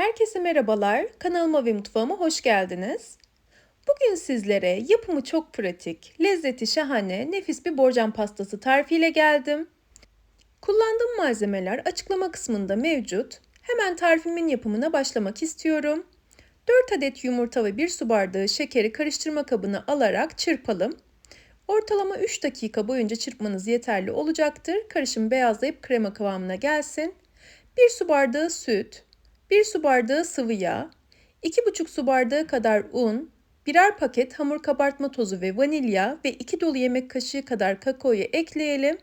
Herkese merhabalar. Kanalıma ve mutfağıma hoş geldiniz. Bugün sizlere yapımı çok pratik, lezzeti şahane, nefis bir borcam pastası tarifiyle geldim. Kullandığım malzemeler açıklama kısmında mevcut. Hemen tarifimin yapımına başlamak istiyorum. 4 adet yumurta ve 1 su bardağı şekeri karıştırma kabına alarak çırpalım. Ortalama 3 dakika boyunca çırpmanız yeterli olacaktır. Karışım beyazlayıp krema kıvamına gelsin. 1 su bardağı süt, 1 su bardağı sıvı yağ, 2,5 su bardağı kadar un, birer paket hamur kabartma tozu ve vanilya ve 2 dolu yemek kaşığı kadar kakaoyu ekleyelim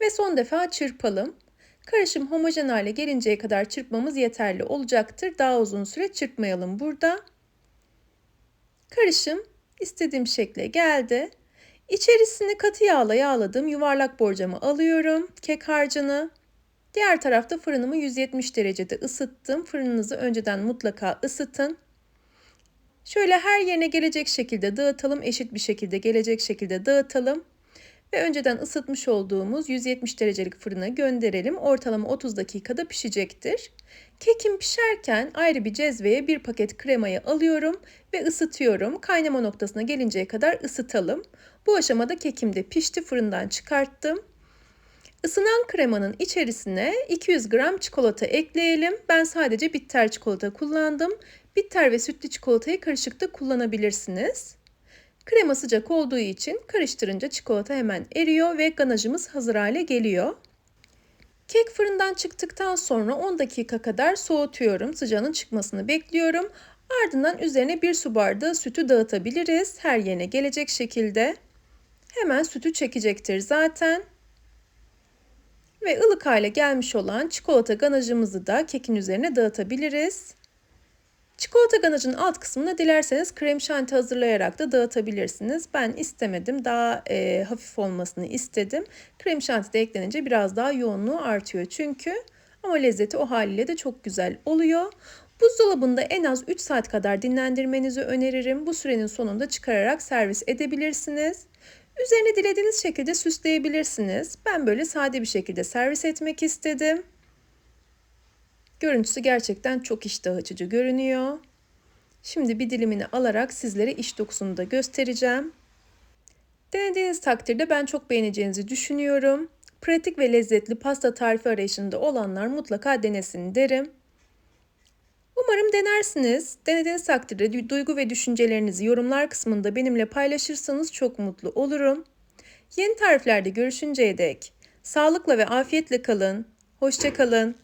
ve son defa çırpalım. Karışım homojen hale gelinceye kadar çırpmamız yeterli olacaktır. Daha uzun süre çırpmayalım burada. Karışım istediğim şekle geldi. İçerisini katı yağla yağladığım yuvarlak borcamı alıyorum. Kek harcını Diğer tarafta fırınımı 170 derecede ısıttım. Fırınınızı önceden mutlaka ısıtın. Şöyle her yerine gelecek şekilde dağıtalım. Eşit bir şekilde gelecek şekilde dağıtalım. Ve önceden ısıtmış olduğumuz 170 derecelik fırına gönderelim. Ortalama 30 dakikada pişecektir. Kekim pişerken ayrı bir cezveye bir paket kremayı alıyorum ve ısıtıyorum. Kaynama noktasına gelinceye kadar ısıtalım. Bu aşamada kekim de pişti. Fırından çıkarttım. Isınan kremanın içerisine 200 gram çikolata ekleyelim. Ben sadece bitter çikolata kullandım. Bitter ve sütlü çikolatayı karışıkta kullanabilirsiniz. Krema sıcak olduğu için karıştırınca çikolata hemen eriyor ve ganajımız hazır hale geliyor. Kek fırından çıktıktan sonra 10 dakika kadar soğutuyorum. Sıcağının çıkmasını bekliyorum. Ardından üzerine bir su bardağı sütü dağıtabiliriz. Her yerine gelecek şekilde. Hemen sütü çekecektir zaten. Ve ılık hale gelmiş olan çikolata ganajımızı da kekin üzerine dağıtabiliriz. Çikolata ganajının alt kısmına dilerseniz krem şanti hazırlayarak da dağıtabilirsiniz. Ben istemedim. Daha e, hafif olmasını istedim. Krem şanti de eklenince biraz daha yoğunluğu artıyor çünkü. Ama lezzeti o haliyle de çok güzel oluyor. Buzdolabında en az 3 saat kadar dinlendirmenizi öneririm. Bu sürenin sonunda çıkararak servis edebilirsiniz. Üzerine dilediğiniz şekilde süsleyebilirsiniz. Ben böyle sade bir şekilde servis etmek istedim. Görüntüsü gerçekten çok iştah açıcı görünüyor. Şimdi bir dilimini alarak sizlere iç dokusunu da göstereceğim. Denediğiniz takdirde ben çok beğeneceğinizi düşünüyorum. Pratik ve lezzetli pasta tarifi arayışında olanlar mutlaka denesin derim. Umarım denersiniz. Denediğiniz takdirde duygu ve düşüncelerinizi yorumlar kısmında benimle paylaşırsanız çok mutlu olurum. Yeni tariflerde görüşünceye dek sağlıkla ve afiyetle kalın. Hoşça kalın.